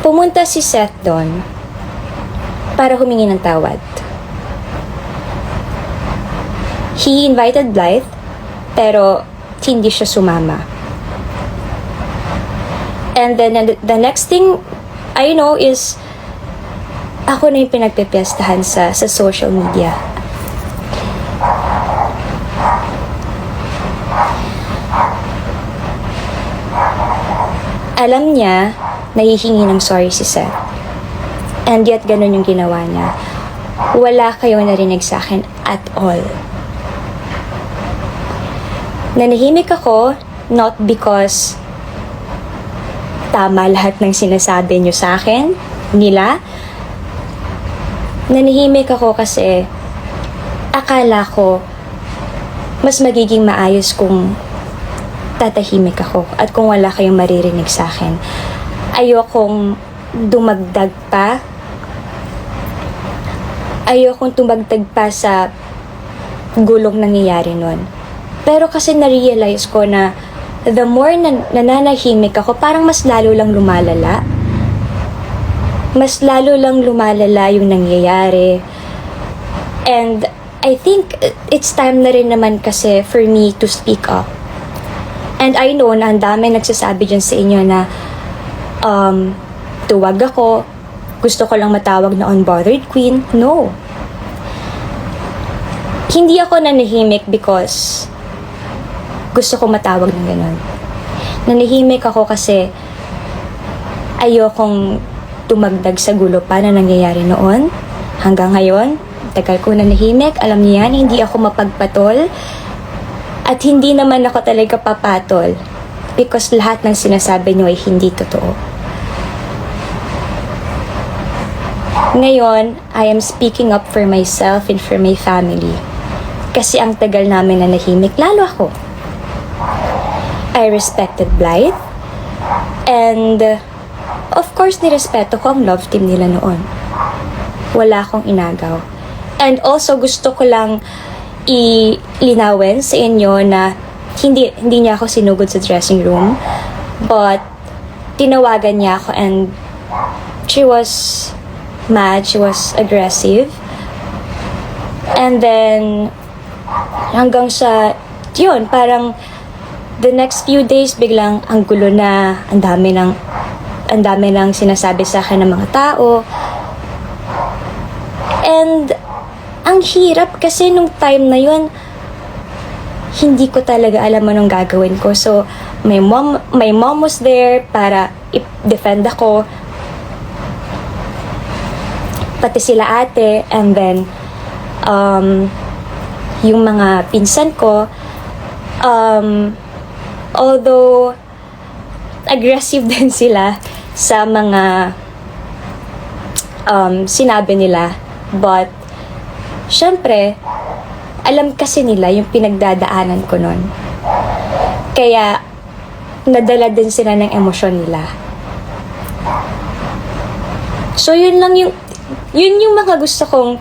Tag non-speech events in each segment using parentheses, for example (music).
Pumunta si Seth doon para humingi ng tawad. He invited Blythe, pero hindi siya sumama. And then the next thing I know is ako na yung pinagpipiestahan sa, sa social media. Alam niya, nahihingi ng sorry si Seth. And yet, ganun yung ginawa niya. Wala kayong narinig sa akin at all. Nanahimik ako, not because tama lahat ng sinasabi niyo sa akin, nila. Nanahimik ako kasi akala ko mas magiging maayos kung tatahimik ako at kung wala kayong maririnig sa akin. Ayokong dumagdag pa. Ayokong tumagdag pa sa gulong nangyayari nun. Pero kasi na-realize ko na the more na nananahimik ako, parang mas lalo lang lumalala. Mas lalo lang lumalala yung nangyayari. And I think it's time na rin naman kasi for me to speak up. And I know na ang dami nagsasabi dyan sa inyo na um, tuwag ako, gusto ko lang matawag na unbothered queen. No. Hindi ako nanahimik because gusto ko matawag ng ganun. Nanahimik ako kasi ayokong tumagdag sa gulo pa na nangyayari noon. Hanggang ngayon, tagal ko nanahimik, alam niyo yan, hindi ako mapagpatol. At hindi naman ako talaga papatol because lahat ng sinasabi niyo ay hindi totoo. Ngayon, I am speaking up for myself and for my family. Kasi ang tagal namin na nahimik, lalo ako. I respected Blythe. And, of course, nirespeto ko ang love team nila noon. Wala akong inagaw. And also, gusto ko lang ilinawin sa inyo na hindi, hindi niya ako sinugod sa dressing room. But, tinawagan niya ako and she was mad, she was aggressive. And then, hanggang sa, yun, parang the next few days, biglang ang gulo na, ang dami ng, ang dami ng sinasabi sa akin ng mga tao. And, ang hirap kasi nung time na yun, hindi ko talaga alam anong gagawin ko. So, my mom, my mom was there para i-defend ako. Pati sila ate. And then, um, yung mga pinsan ko, um, although aggressive (laughs) din sila sa mga um, sinabi nila, but syempre, alam kasi nila yung pinagdadaanan ko nun. Kaya, nadala din sila ng emosyon nila. So, yun lang yung, yun yung mga gusto kong,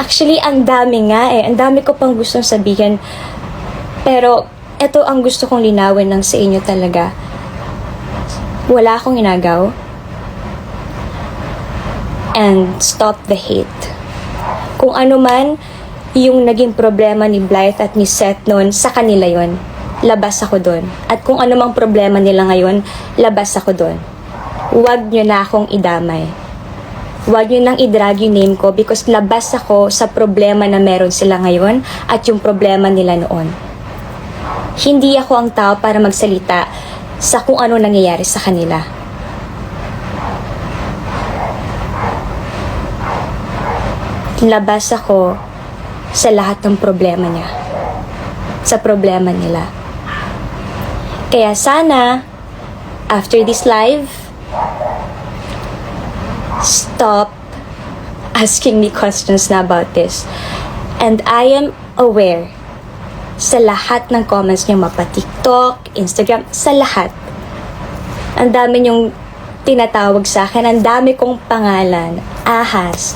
actually, ang dami nga eh. Ang dami ko pang gustong sabihin. Pero, ito ang gusto kong linawin lang sa inyo talaga. Wala akong inagaw. And stop the hate. Kung ano man yung naging problema ni Blythe at ni Seth noon, sa kanila yon labas ako doon. At kung ano mang problema nila ngayon, labas ako doon. Huwag nyo na akong idamay. Huwag nyo nang idrag yung name ko because labas ako sa problema na meron sila ngayon at yung problema nila noon. Hindi ako ang tao para magsalita sa kung ano nangyayari sa kanila. Labas ako sa lahat ng problema niya. Sa problema nila. Kaya sana, after this live, stop asking me questions na about this. And I am aware sa lahat ng comments niyo, mapa TikTok, Instagram, sa lahat. Ang dami niyong tinatawag sa akin, ang dami kong pangalan, ahas,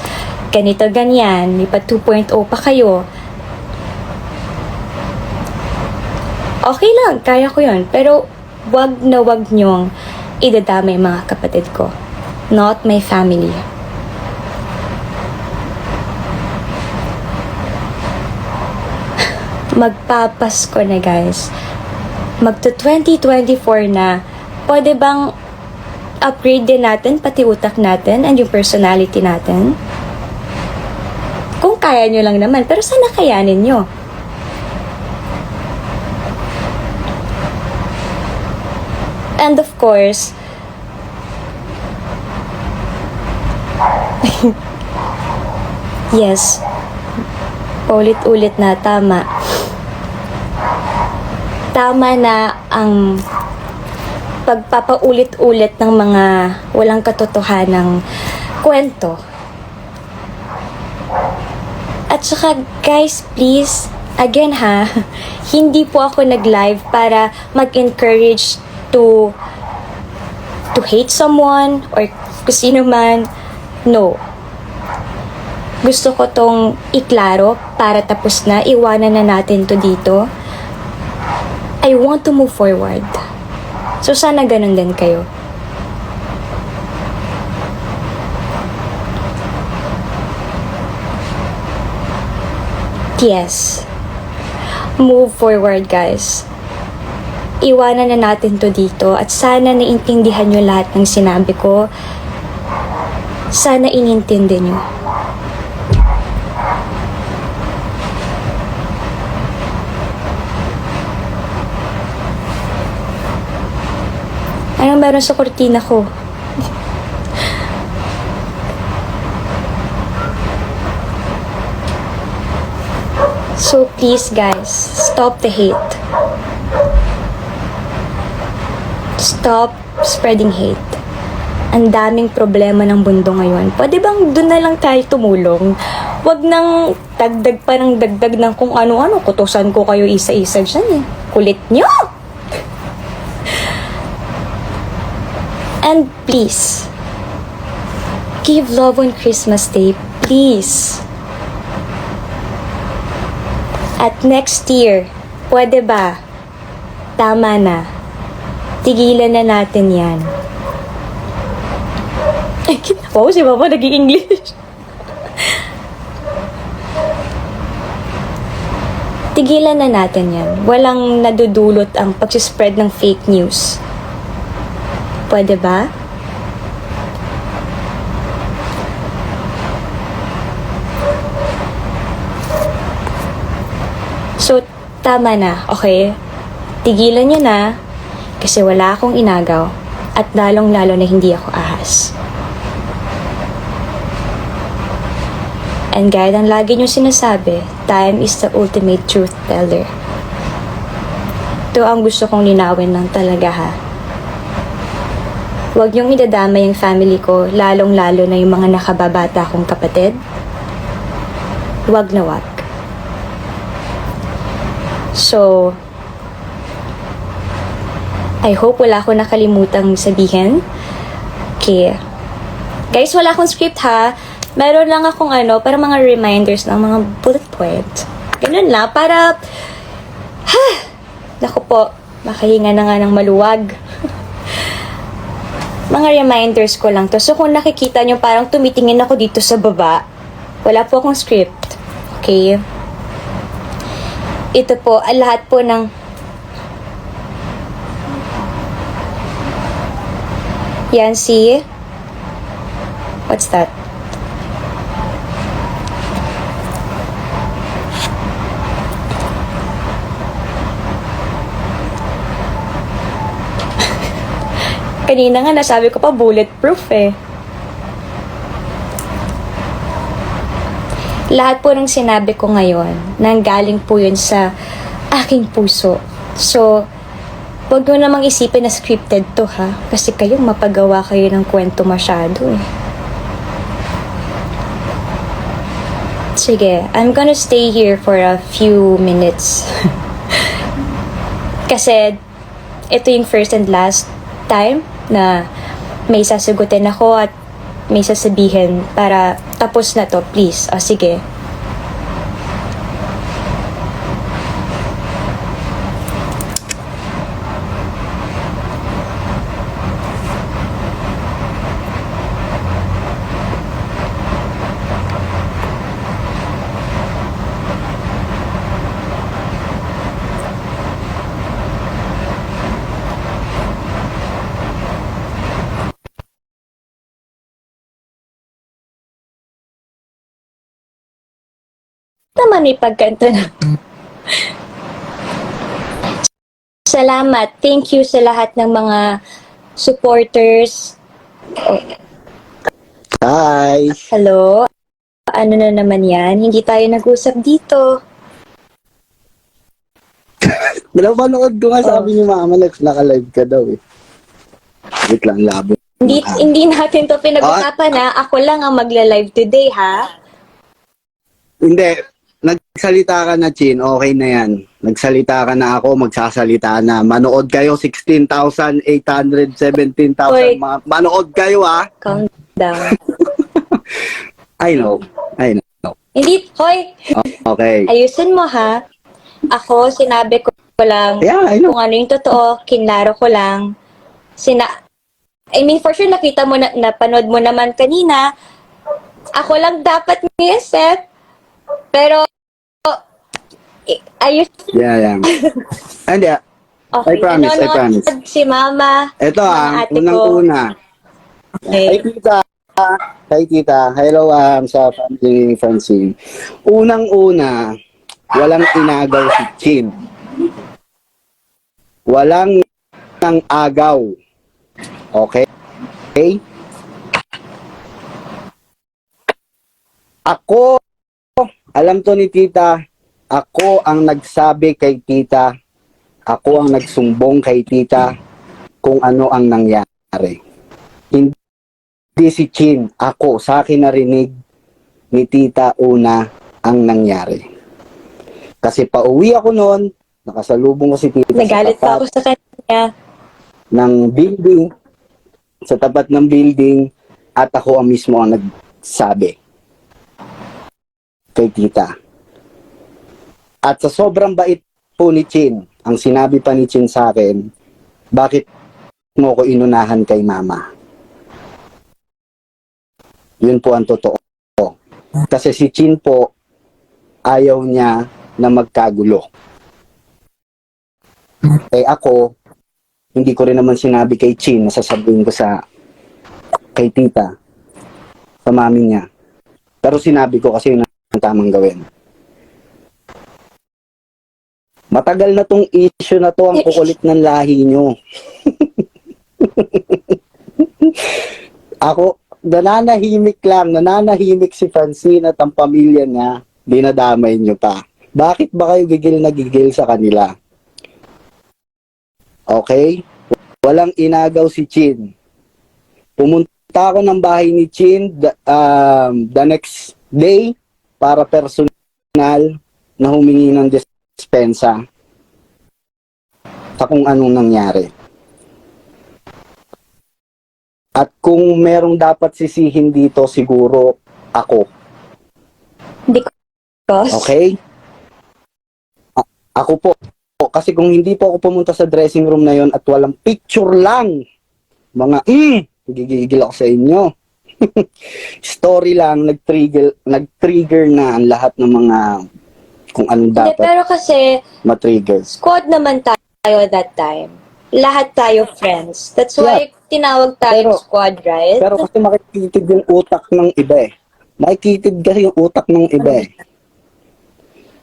ganito ganyan, may pa 2.0 pa kayo. Okay lang, kaya ko yon Pero wag na wag niyong idadamay mga kapatid ko. Not my family. (laughs) Magpapasko na guys. Magto 2024 na. Pwede bang upgrade din natin pati utak natin and yung personality natin? Kung kaya nyo lang naman, pero sana kayanin nyo. And of course, yes, paulit-ulit na tama. Tama na ang pagpapaulit-ulit ng mga walang katotohanang kwento. At saka, guys, please, again ha, (laughs) hindi po ako nag-live para mag-encourage to to hate someone or kung sino man. No. Gusto ko tong iklaro para tapos na, iwanan na natin to dito. I want to move forward. So, sana ganun din kayo. Yes. Move forward, guys. Iwanan na natin to dito at sana naintindihan nyo lahat ng sinabi ko. Sana inintindi nyo. Anong meron sa kortina ko? So please guys, stop the hate. Stop spreading hate. Ang daming problema ng mundo ngayon. Pwede bang doon na lang tayo tumulong? Huwag nang dagdag pa ng dagdag ng kung ano-ano. Kutusan ko kayo isa-isa dyan eh. Kulit nyo! And please, give love on Christmas Day. Please. At next year, pwede ba? Tama na. Tigilan na natin yan. Ay, wow, si Mama naging English. Tigilan na natin yan. Walang nadudulot ang pagsispread ng fake news. Pwede ba? So, tama na, okay? Tigilan nyo na kasi wala akong inagaw at lalong-lalo na hindi ako ahas. And gaya ng lagi nyo sinasabi, time is the ultimate truth teller. Ito ang gusto kong linawin lang talaga ha. Huwag niyong idadama yung family ko, lalong-lalo na yung mga nakababata kong kapatid. Huwag na wag. So, I hope wala ko nakalimutang sabihin. Okay. Guys, wala akong script ha. Meron lang akong ano, para mga reminders ng mga bullet points. Ganun lang, para... Ha! (sighs) Naku po, makahinga na nga ng maluwag. Mga reminders ko lang to. So, kung nakikita nyo, parang tumitingin ako dito sa baba. Wala po akong script. Okay? Ito po, ah, lahat po ng Yan si What's that? Kanina nga nasabi ko pa bulletproof eh. Lahat po ng sinabi ko ngayon, nanggaling po yun sa aking puso. So, Huwag mo namang isipin na scripted to ha. Kasi kayong mapagawa kayo ng kwento masyado eh. Sige, I'm gonna stay here for a few minutes. (laughs) Kasi ito yung first and last time na may sasagutin ako at may sasabihin para tapos na to, please. O sige, naman may pagkanto na. Salamat. Thank you sa lahat ng mga supporters. Hi! Hello? Ano na naman yan? Hindi tayo nag-usap dito. (laughs) Napanood ko nga Oh. sabi ni mama na naka-live ka daw eh. Wait lang, labo. Hindi, Ah. hindi natin to pinag-usapan ha. Ako lang ang magla-live today ha. Hindi, nagsalita ka na, Chin. Okay na yan. Nagsalita ka na ako, magsasalita na. Manood kayo, 16,800, 17,000. Hoy. Mga, manood kayo, ah. Calm down. (laughs) I know. I know. hindi, hoy, Okay. ayusin mo ha. Ako, sinabi ko lang Yeah, I know. kung ano yung totoo, kinlaro ko lang. Sina I mean, for sure, nakita mo na, napanood mo naman kanina. Ako lang dapat may set. Pero, i- ayos. Yeah, yeah. (laughs) Hindi, ah. Okay, I promise, I promise. Si mama. Ito ah, unang-una. Kay Okay. tita, kay tita, hello um, sa family ni Francine. Unang-una, walang inagaw si Chin. Walang nang agaw. Okay? Okay? Ako, alam to ni tita, ako ang nagsabi kay tita, ako ang nagsumbong kay tita kung ano ang nangyari. Hindi si Chin, ako, sa akin narinig ni tita una ang nangyari. Kasi pauwi ako noon, nakasalubong ko si tita Nagalit pa ako sa kanya. ng building, sa tapat ng building, at ako ang mismo ang nagsabi kay tita. At sa sobrang bait po ni Chin, ang sinabi pa ni Chin sa akin, bakit mo ko inunahan kay mama? Yun po ang totoo. Kasi si Chin po, ayaw niya na magkagulo. Eh ako, hindi ko rin naman sinabi kay Chin na sasabihin ko sa kay tita, sa mami niya. Pero sinabi ko kasi yun ang tamang gawin. Matagal na tong issue na to ang kukulit ng lahi nyo. (laughs) Ako, nananahimik lang, nananahimik si Francine at ang pamilya niya, dinadamay nyo pa. Bakit ba kayo gigil na gigil sa kanila? Okay? Walang inagaw si Chin. Pumunta ako ng bahay ni Chin the, um, the next day para personal na humingi ng dispensa sa kung anong nangyari. At kung merong dapat sisihin dito, siguro ako. Ko. Okay? A- ako po. Kasi kung hindi po ako pumunta sa dressing room na yon at walang picture lang, mga mm, gigigil ako sa inyo. (laughs) Story lang, nag-trigger, nag-trigger na ang lahat ng mga kung Hindi, dapat pero kasi, matrigger. squad naman tayo that time. Lahat tayo friends. That's why tinawag tayong Pero- squad, right? Pero kasi makikitid yung utak ng iba eh. Makikitid kasi yung utak ng iba eh.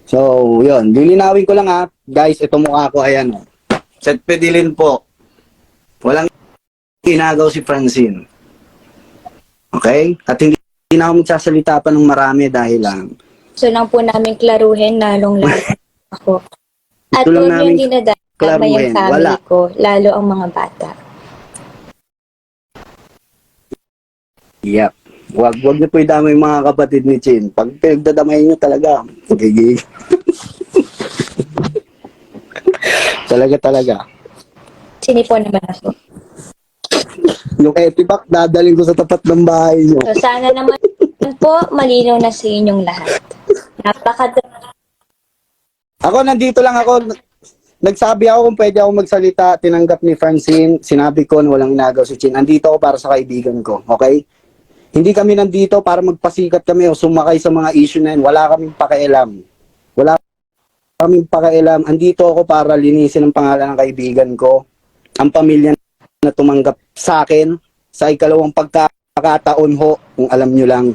So, yun. Lilinawin ko lang ha. Guys, ito mukha ko. Ayan. oh. Set pedilin po. Walang inagaw si Francine. Okay? At hindi, hindi na ako magsasalita pa ng marami dahil lang. So lang po namin klaruhin, lalong lalo (laughs) ako. At Ito lang namin yung dinadama yung klaruhin. family Wala. ko, lalo ang mga bata. Yep. Wag, wag niyo po idamay yung mga kapatid ni Chin. Pag pinagdadamay niyo talaga, gigig. (laughs) talaga talaga. Sinipo naman ako. Yung etibac, dadalhin ko sa tapat ng bahay niyo. So sana naman po, malinaw na sa inyong lahat. Napaka Ako, nandito lang ako. Nagsabi ako kung pwede ako magsalita. Tinanggap ni Francine. Sinabi ko na walang inagaw si Chin. Andito ako para sa kaibigan ko. Okay? Hindi kami nandito para magpasikat kami o sumakay sa mga issue na yun. Wala kaming pakialam. Wala kaming pakialam. Andito ako para linisin ang pangalan ng kaibigan ko. Ang pamilya na tumanggap sa akin sa ikalawang pagkakataon ho, kung alam nyo lang.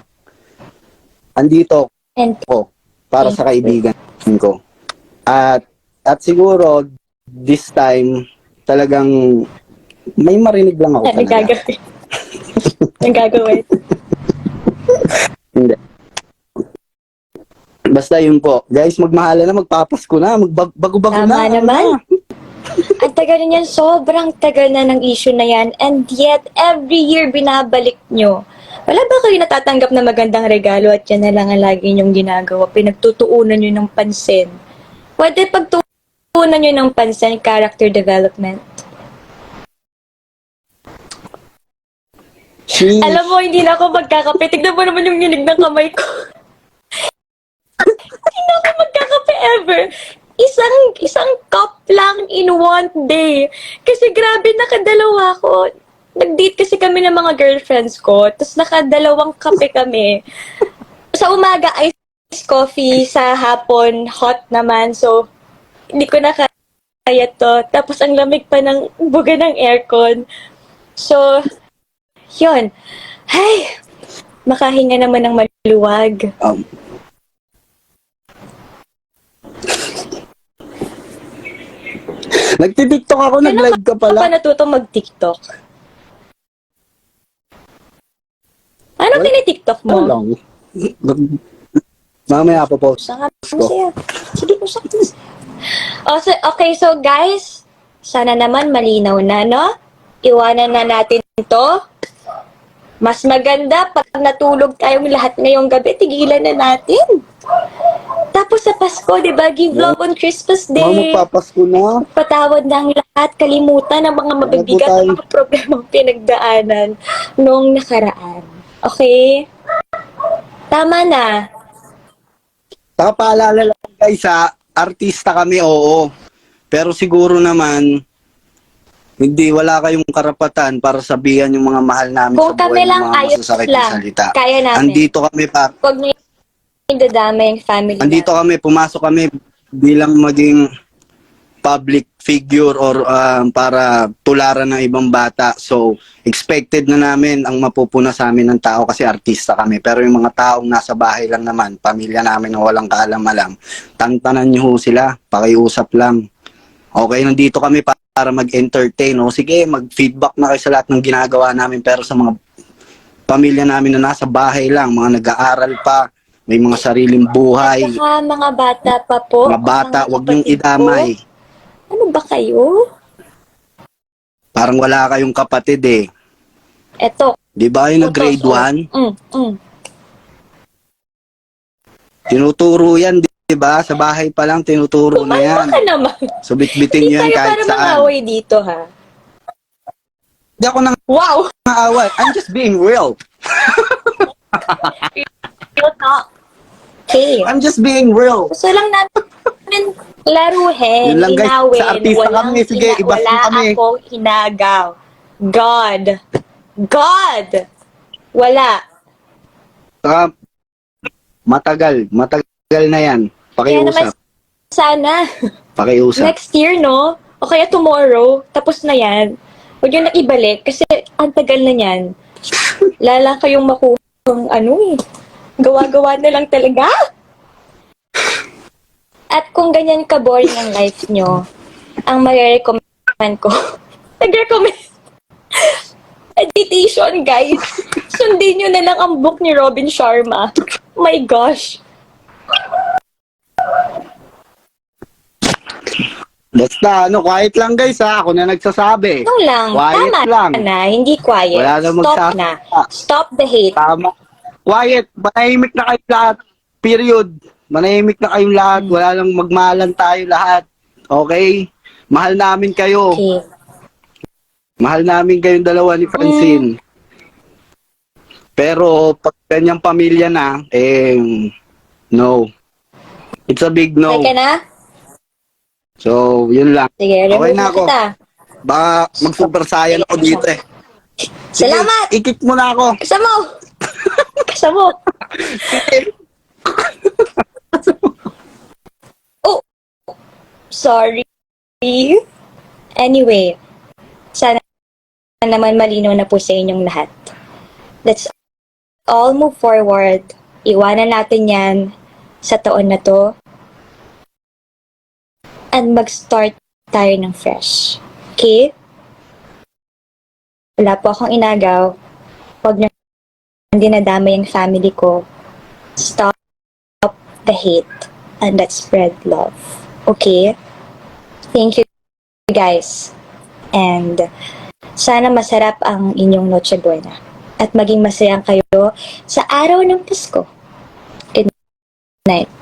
Andito and ko para sa kaibigan ko. At at siguro this time talagang may marinig lang ako talaga. gagawin? (laughs) Ang gagawin? (laughs) Hindi. Basta yun po. Guys, magmahala na, magpapasko na, magbago-bago Tama na. ano naman. na. (laughs) Tagal niyan, sobrang tagal na ng issue na yan. And yet, every year binabalik nyo. Wala ba kayo natatanggap na magandang regalo at yan na lang ang lagi nyong ginagawa? Pinagtutuunan nyo ng pansin. Pwede pagtuunan nyo ng pansin, character development. Sheesh. Alam mo, hindi na ako magkakape. Tignan mo naman yung nginig ng kamay ko. (laughs) hindi na ako magkakape ever. Isang, isang cup lang in one day. Kasi grabe, nakadalawa ko. Nag-date kasi kami ng mga girlfriends ko. Tapos nakadalawang kape kami. (laughs) Sa umaga, iced coffee. Sa hapon, hot naman. So, hindi ko na kaya to. Tapos ang lamig pa ng buga ng aircon. So, yun. Ay, makahinga naman ng maluwag. Um, Nagtitiktok ako, nag-live ka Ako pa pala. natuto mag-TikTok. Ano What? tinitiktok Ano mo? lang? (laughs) Mamaya po post. Sige, usap mo. Oh, so, okay, so guys, sana naman malinaw na, no? Iwanan na natin to. Mas maganda pag natulog tayong lahat ngayong gabi, tigilan na natin. Tapos sa Pasko, di ba? Give love on Christmas Day. magpapasko na. patawad ng lahat, kalimutan ng mga mabibigat Ano tayo? na mga problemang pinagdaanan noong nakaraan. Okay? Tama na. Saka paalala lang guys ha, artista kami, oo. Pero siguro naman, hindi, wala kayong karapatan para sabihan yung mga mahal namin Kung sa buhay kami ng lang mga ayos masasakit na lang, salita. kaya namin. Andito kami pa, Huwag niyo idadama yung family andito kami, pumasok kami bilang maging public figure or um, para tularan ng ibang bata. So, expected na namin ang mapupuna sa amin ng tao kasi artista kami. Pero yung mga taong nasa bahay lang naman, pamilya namin na walang kaalam-alam, tantanan niyo ho sila, pakiusap lang. Okay, nandito kami pa- para mag-entertain. O sige, mag-feedback na kayo sa lahat ng ginagawa namin. Pero sa mga pamilya namin na nasa bahay lang, mga nag-aaral pa, may mga sariling buhay, Saka mga bata pa po. mga bata, mga wag niyong idamay. ko. Ano ba kayo? Parang wala kayong kapatid eh. Eto. Di ba yung utos, oh. 1? Mm, mm. Tinuturo yan, di ba? Sa bahay pa lang, tinuturo na yan. Ka naman. So, bitbitin Hindi nyo yan tayo kahit para saan. mangaway dito, ha? Hindi ako nang Wow! aaway. I'm just being real. (laughs) Real talk. Okay. I'm just being real. Gusto lang namin laruhin, Yun lang, guys. Sa artista walang kami. Sige, ina- ibas mo wala kami. akong inagaw. God. God! Wala. Saka, matagal. Matagal na yan. Kaya naman Pakiusap. sana, Pakiusap. next year, no? O kaya tomorrow, tapos na yan. Huwag yun na ibalik kasi ang tagal na yan. Lala kayong makuha ano eh. Gawa-gawa na lang talaga. At kung ganyan ka-boring ang life nyo, ang marirecommend ko, (laughs) nag-recommend, meditation, guys. Sundin nyo na lang ang book ni Robin Sharma. My gosh. Basta, ano, quiet lang guys ha. Ako na nagsasabi. Ano lang, Quiet tama lang. na, hindi quiet. Wala na Stop magsasalita. na. Stop the hate. Tama. Quiet. Manahimik na kayong lahat. Period. Manahimik na kayong lahat. Wala lang magmahalan tayo lahat. Okay? Mahal namin kayo. Okay. Mahal namin kayong dalawa ni Francine. Pero pag ganyang pamilya na, eh, no. It's a big no. Okay ka na? So, yun lang. Sige, Okay na ako. kita. Baka mag-super saiyan ako dito eh. Sige, Salamat! Ikik mo na ako. Kasama mo! Kasama mo! oh! Sorry. Anyway, sana naman malinaw na po sa inyong lahat. Let's all move forward. Iwanan natin yan. sa taon na to and mag-start tayo ng fresh. Okay? Wala po akong inagaw. Huwag na hindi nadama yung family ko. Stop the hate and let's spread love. Okay? Thank you guys. And sana masarap ang inyong Noche Buena. At maging masayang kayo sa araw ng Pasko. Good night.